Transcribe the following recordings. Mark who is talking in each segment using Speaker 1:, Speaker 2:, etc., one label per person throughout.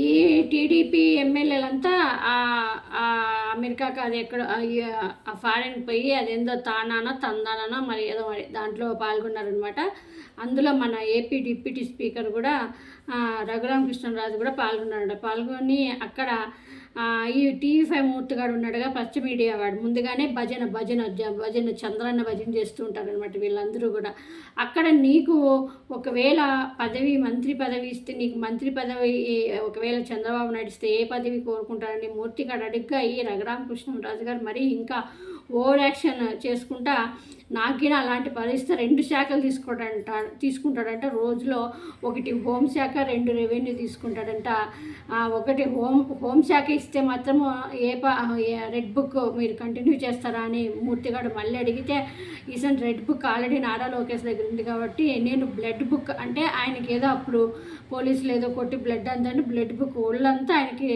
Speaker 1: ఈ టీడీపీ ఎమ్మెల్యేలంతా అమెరికాకి అది ఎక్కడ ఆ ఫారెన్ పోయి అదేందో తానానో తందానో మరి ఏదో మరి దాంట్లో పాల్గొన్నారనమాట అందులో మన ఏపీ డిప్యూటీ స్పీకర్ కూడా రఘురామకృష్ణరాజు కూడా పాల్గొన్నాడు పాల్గొని అక్కడ ఈ టీవీ ఫైవ్ మూర్తి గారు ఉన్నాడుగా ఫస్ట్ మీడియా వాడు. ముందుగానే భజన భజన భజన చంద్రన్న భజన చేస్తూ ఉంటారనమాట వీళ్ళందరూ కూడా. అక్కడ నీకు ఒకవేళ పదవి మంత్రి పదవి ఇస్తే నీకు మంత్రి పదవి ఒకవేళ చంద్రబాబు నాయుడు ఇస్తే ఏ పదవి కోరుకుంటారని మూర్తి గారు అడిగ్గా ఈ రఘురామకృష్ణరాజు గారు మరి ఇంకా ఓవర్ యాక్షన్ చేసుకుంటా నాకిన అలాంటి పరిస్థితి రెండు శాఖలు తీసుకుంటాడంట తీసుకుంటాడంట. రోజులో ఒకటి హోంశాఖ రెండు రెవెన్యూ తీసుకుంటాడంట. ఒకటి హోం హోంశాఖ ఇస్తే మాత్రం ఏ పా ఏ రెడ్ బుక్ మీరు కంటిన్యూ చేస్తారా అని మూర్తిగాడు మళ్ళీ అడిగితే ఈసారి red book already Nara Lokesh దగ్గర ఉంది కాబట్టి నేను బ్లడ్ బుక్ అంటే ఆయనకి ఏదో అప్పుడు పోలీసులు ఏదో కొట్టి బ్లడ్ అందంటే బ్లడ్ బుక్ ఒళ్ళంతా ఆయనకి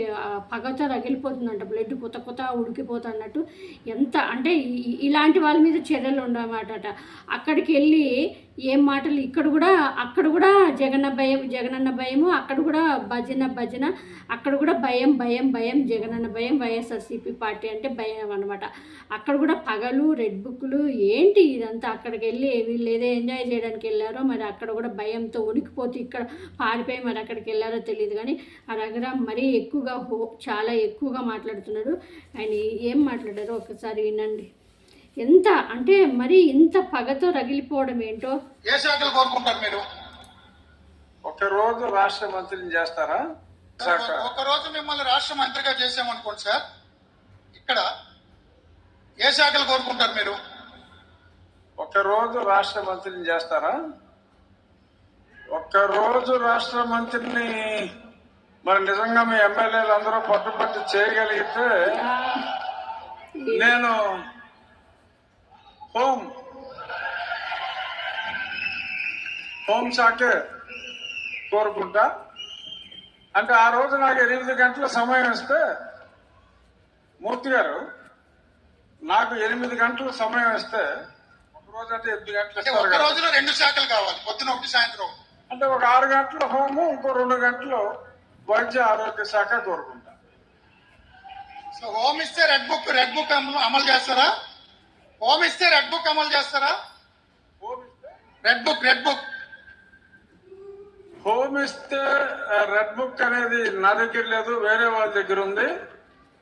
Speaker 1: పగతో రగిలిపోతుందంట. బ్లడ్ కొత్త కొత్త ఉడికిపోతున్నట్టు. ఎంత అంటే ఇలాంటి వాళ్ళ మీద చర్యలు ఉండమాట అక్కడికి వెళ్ళి ఏం మాటలు? ఇక్కడ కూడా అక్కడ కూడా జగన్న భయం జగనన్న భయము అక్కడ కూడా భజన భజన అక్కడ కూడా భయం భయం భయం జగనన్న భయం వైఎస్ఆర్సీపీ పార్టీ అంటే భయం అనమాట అక్కడ కూడా పగలు రెడ్ బుక్లు ఏంటి ఇదంతా? అక్కడికి వెళ్ళి వీళ్ళు ఏదో ఎంజాయ్ చేయడానికి వెళ్ళారో మరి అక్కడ కూడా భయంతో ఉనికిపోతే ఇక్కడ పారిపోయి మరి అక్కడికి వెళ్ళారో తెలియదు కానీ ఆ రఘురామ్ మరీ ఎక్కువగా హో చాలా ఎక్కువగా మాట్లాడుతున్నాడు. ఆయన ఏం మాట్లాడారో ఒకసారి వినండి. ఎంత అంటే మరి ఇంత పగతో రగిలిపోవడం ఏంటో?
Speaker 2: ఏ శాఖలు కోరుకుంటారు మీరు?
Speaker 3: ఒక రోజు రాష్ట్ర మంత్రిని చేస్తారా?
Speaker 2: ఒక రోజు మిమ్మల్ని రాష్ట్ర మంత్రిగా చేసామనుకోండి సార్. ఇక్కడ ఏ శాఖలు కోరుకుంటారు మీరు?
Speaker 3: ఒక రోజు రాష్ట్ర మంత్రిని చేస్తారా? రోజు రాష్ట్ర మంత్రిని మరి నిజంగా మీ ఎమ్మెల్యేలు అందరూ పట్టుపట్టి చేయగలిగితే నేను హోం హోం శాఖే కోరుకుంటా. అంటే ఆ రోజు నాకు ఎనిమిది గంటల సమయం ఇస్తే మూర్తి గారు నాకు ఎనిమిది గంటల సమయం ఇస్తే ఒక రోజు అంటే ఎనిమిది గంటలు
Speaker 2: ఒక. రోజులో రెండు శాఖలు కావాలి పొద్దున ఒకటి సాయంత్రం.
Speaker 3: అంటే ఒక ఆరు గంటల హోము ఇంకో రెండు గంటలు వైద్య ఆరోగ్య శాఖ కోరుకుంటా.
Speaker 2: సో హోమ్ ఇస్తే రెడ్ బుక్ రెడ్ బుక్ అమలు చేస్తారా? హోమ్ ఇస్తే రెడ్ బుక్ అమలు చేస్తారా? Red book red book
Speaker 3: home ఇస్తే రెడ్ బుక్ అనేది నా దగ్గర లేదు వేరే వాళ్ళ దగ్గర ఉంది.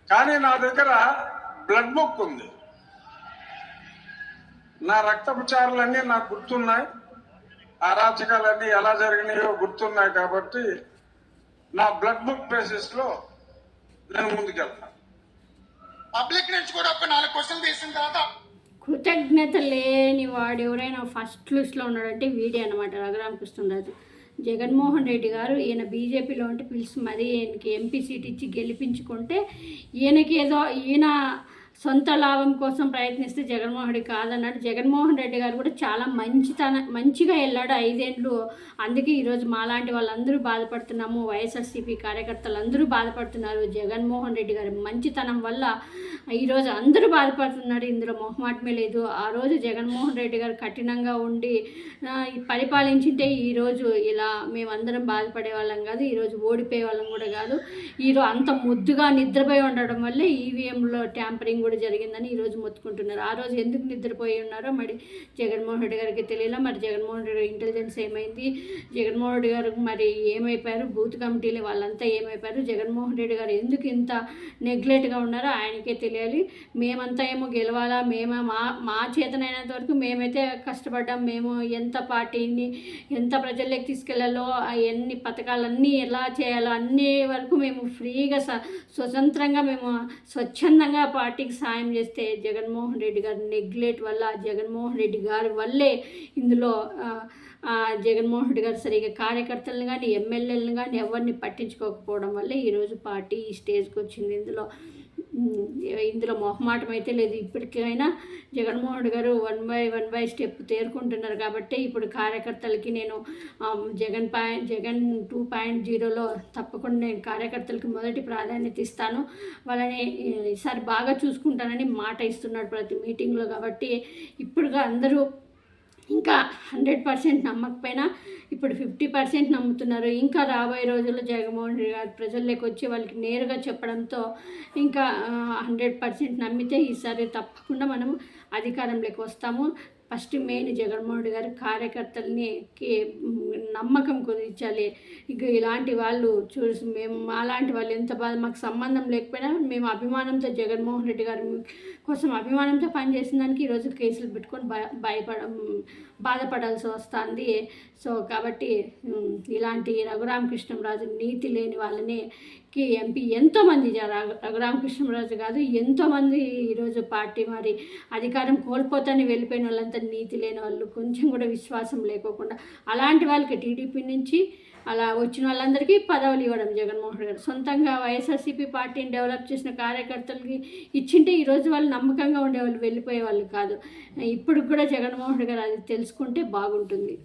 Speaker 3: కానీ నా దగ్గర బ్లడ్ బుక్ ఉంది. నా రక్తపుచారాలన్నీ నాకు గుర్తున్నాయి. అరాచకాలన్నీ ఎలా జరిగినాయో గుర్తున్నాయి కాబట్టి నా బ్లడ్ బుక్ బేసిస్లో నేను ముందుకెళ్తాను.
Speaker 2: పబ్లిక్ నుంచి కూడా ఒక నాలుగు క్వశ్చన్ తీసిన తర్వాత
Speaker 1: కృతజ్ఞత లేని వాడు ఎవరైనా ఫస్ట్ లిస్ట్లో ఉన్నాడంటే వీడే అనమాట రఘురామకృష్ణరాజు జగన్మోహన్ రెడ్డి గారు ఈయన బీజేపీలో ఉంటే పిలిచి మరీ ఈయనకి ఎంపీ సీట్ ఇచ్చి గెలిపించుకుంటే ఈయనకి ఏదో ఈయన సొంత లాభం కోసం ప్రయత్నిస్తే జగన్మోహన్ రెడ్డి కాదన్నాడు. జగన్మోహన్ రెడ్డి గారు కూడా చాలా మంచితన మంచిగా వెళ్ళాడు ఐదేండ్లు. అందుకే ఈరోజు మాలాంటి వాళ్ళందరూ బాధపడుతున్నాము. వైఎస్ఆర్సీపీ కార్యకర్తలు అందరూ బాధపడుతున్నారు. జగన్మోహన్ రెడ్డి గారి మంచితనం వల్ల ఈరోజు అందరూ బాధపడుతున్నారు. ఇందులో మొహమాటమే లేదు. ఆ రోజు జగన్మోహన్ రెడ్డి గారు కఠినంగా ఉండి పరిపాలించింటే ఈరోజు ఇలా మేమందరం బాధపడే వాళ్ళం కాదు. ఈరోజు ఓడిపోయే వాళ్ళం కూడా కాదు. ఈరోజు అంత ముద్దుగా నిద్రపోయి ఉండడం వల్లే ఈవీఎంలో ట్యాంపరింగ్ కూడా జరిగిందని ఈరోజు మొత్తుకుంటున్నారు. ఆ రోజు ఎందుకు నిద్రపోయి ఉన్నారో మరి జగన్మోహన్ రెడ్డి గారికి తెలియలా మరి జగన్మోహన్ రెడ్డి గారి ఇంటెలిజెన్స్ ఏమైంది? జగన్మోహన్ రెడ్డి గారు మరి ఏమైపోయారు? బూత్ కమిటీలు వాళ్ళంతా ఏమైపోయారు? జగన్మోహన్ రెడ్డి గారు ఎందుకు ఇంత నెగ్లెక్ట్గా ఉన్నారో ఆయనకే తెలియాలి. మేమంతా ఏమో గెలవాలా? మేము మా మా చేతనైనంత వరకు మేమైతే కష్టపడ్డాం. మేము ఎంత పార్టీని ఎంత ప్రజల్లోకి తీసుకెళ్ళాలో ఆ ఎన్ని పథకాలన్నీ ఎలా చేయాలో అన్ని వరకు మేము ఫ్రీగా స స్వతంత్రంగా మేము స్వచ్ఛందంగా పార్టీకి సాయం చేస్తే జగన్మోహన్ రెడ్డి గారి నెగ్లెట్ వల్ల జగన్మోహన్ రెడ్డి గారి వల్లే ఇందులో జగన్మోహన్ రెడ్డి గారు సరిగా కార్యకర్తలను కానీ ఎమ్మెల్యేలను కానీ ఎవరిని పట్టించుకోకపోవడం వల్లే ఈరోజు పార్టీ ఈ స్టేజ్కి వచ్చింది. ఇందులో ఇందులో మొహమాటం అయితే లేదు. ఇప్పటికైనా జగన్మోహన్ గారు one by one by step తేరుకుంటున్నారు కాబట్టి ఇప్పుడు కార్యకర్తలకి నేను Jagan point Jagan two point జీరోలో తప్పకుండా నేను కార్యకర్తలకి మొదటి ప్రాధాన్యత ఇస్తాను. వాళ్ళని ఈసారి బాగా చూసుకుంటానని మాట ఇస్తున్నాడు ప్రతి మీటింగ్లో కాబట్టి ఇప్పుడుగా అందరూ ఇంకా హండ్రెడ్ పర్సెంట్ నమ్మకపోయినా ఇప్పుడు ఫిఫ్టీ పర్సెంట్ నమ్ముతున్నారు. ఇంకా రాబోయే రోజుల్లో జగన్మోహన్ రెడ్డి గారు ప్రజల్లోకి వచ్చి వాళ్ళకి నేరుగా చెప్పడంతో ఇంకా హండ్రెడ్ పర్సెంట్ నమ్మితే ఈసారి తప్పకుండా మనం అధికారంలోకి వస్తాము. ఫస్ట్ మెయిన్ జగన్మోహన్ రెడ్డి గారి కార్యకర్తల్ని నమ్మకం కుదిరించాలి. ఇక ఇలాంటి వాళ్ళు చూసి మేము అలాంటి వాళ్ళు ఎంత బాధ మాకు సంబంధం లేకపోయినా మేము అభిమానంతో జగన్మోహన్ రెడ్డి గారి కోసం అభిమానంతో పనిచేసిన దానికి ఈరోజు కేసులు పెట్టుకొని భయ భయపడ బాధపడాల్సి వస్తుంది. సో కాబట్టి ఇలాంటి ఇలాంటి రఘురామకృష్ణరాజు నీతి లేని వాళ్ళని కి ఎంపీ ఎంతోమంది జ- రఘురామకృష్ణరాజు కాదు ఎంతోమంది ఈరోజు పార్టీ మరి అధికారం కోల్పోతాని వెళ్ళిపోయిన వాళ్ళంతా నీతి లేని వాళ్ళు. కొంచెం కూడా విశ్వాసం లేకోకుండా అలాంటి వాళ్ళకి టీడీపీ నుంచి అలా వచ్చిన వాళ్ళందరికీ పదవులు ఇవ్వడం జగన్మోహన్ గారు. సొంతంగా వైఎస్ఆర్సీపీ పార్టీని డెవలప్ చేసిన కార్యకర్తలకి ఇచ్చింటే ఈరోజు వాళ్ళు నమ్మకంగా ఉండేవాళ్ళు వెళ్ళిపోయే వాళ్ళు కాదు. ఇప్పుడు కూడా జగన్మోహన్ గారు అది తెలుసుకుంటే బాగుంటుంది.